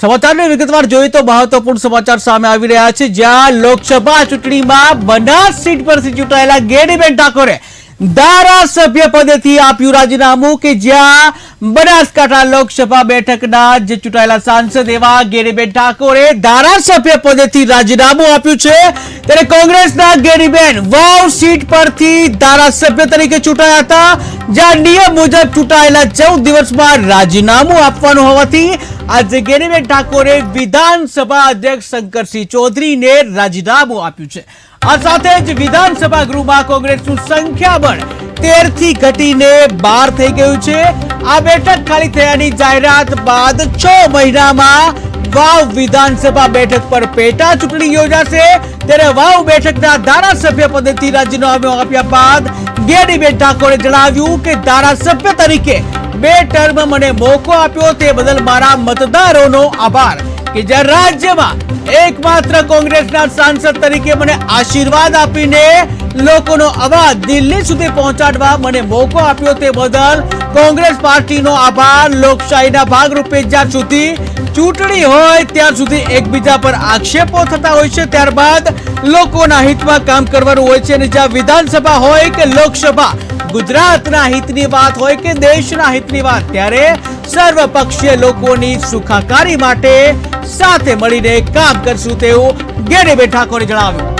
સમાચારની વિગતવાર જોઈએ તો મહત્વપૂર્ણ સમાચાર સામે આવી રહ્યા છે. જ્યાં લોકસભા ચૂંટણીમાં બનાસ સીટ પરથી ચૂંટાયેલા ગેડીબેન ઠાકોરે ધારાસભ્ય પદેથી આપ્યું રાજીનામું કે જ્યાં બનાસકાંઠા લોકસભા બેઠકના જે ચૂંટાયેલા સાંસદ એવા ગેરીબેન ઠાકોરે ધારાસભ્ય પદેથી રાજીનામું આપ્યું છે. ત્યારે કોંગ્રેસના ગેરીબેન વાવ સીટ પરથી ધારાસભ્ય તરીકે ચૂંટાયા હતા. જ્યાં નિયમ મુજબ ચૂંટાયેલા ચૌદ દિવસમાં રાજીનામું આપવાનું હોવાથી આજે ગેરીબેન ઠાકોરે વિધાનસભા અધ્યક્ષ શંકરસિંહ ચૌધરીને રાજીનામું આપ્યું છે. આ સાથે જ વિધાનસભા ગૃહમાં કોંગ્રેસનું સંખ્યાબળ તેરથી ઘટીને બાર થઈ ગયું છે. આ બેઠક ખાલી થયાની જાહેરાત બાદ છ મહિનામાં વાવ વિધાનસભા બેઠક પર પેટા ચૂંટણી યોજાશે. ત્યારે વાવ બેઠકના ધારાસભ્ય પદેથી રાજીનામું આપ્યા બાદ ગેડીબેન ઠાકોરે જણાવ્યું કે ધારાસભ્ય તરીકે બે ટર્મ મને મોકો આપ્યો તે બદલ મારા મતદારોનો આભાર કે જ્યાં રાજ્યમાં એકમાત્ર કોંગ્રેસના સાંસદ તરીકે મને આશીર્વાદ આપીને લોકોનો અવાજ દિલ્હી સુધી પહોંચાડવા મને મોકો આપ્યો તે બદલ કોંગ્રેસ પાર્ટીનો આભાર. લોકશાહીના ભાગરૂપે જ્યાં સુધી ચૂંટણી હોય ત્યાં સુધી એકબીજા પર આક્ષેપો થતા હોય છે, ત્યારબાદ લોકોના હિતમાં કામ કરવાનું હોય છે અને જ્યાં વિધાનસભા હોય કે લોકસભા ગુજરાતના હિતની વાત હોય કે દેશના હિતની વાત, ત્યારે સર્વપક્ષીય લોકોની સુખાકારી માટે સાથે મળીને કામ કરશું તેવું ગેડીબેન ઠાકોરે જણાવ્યું.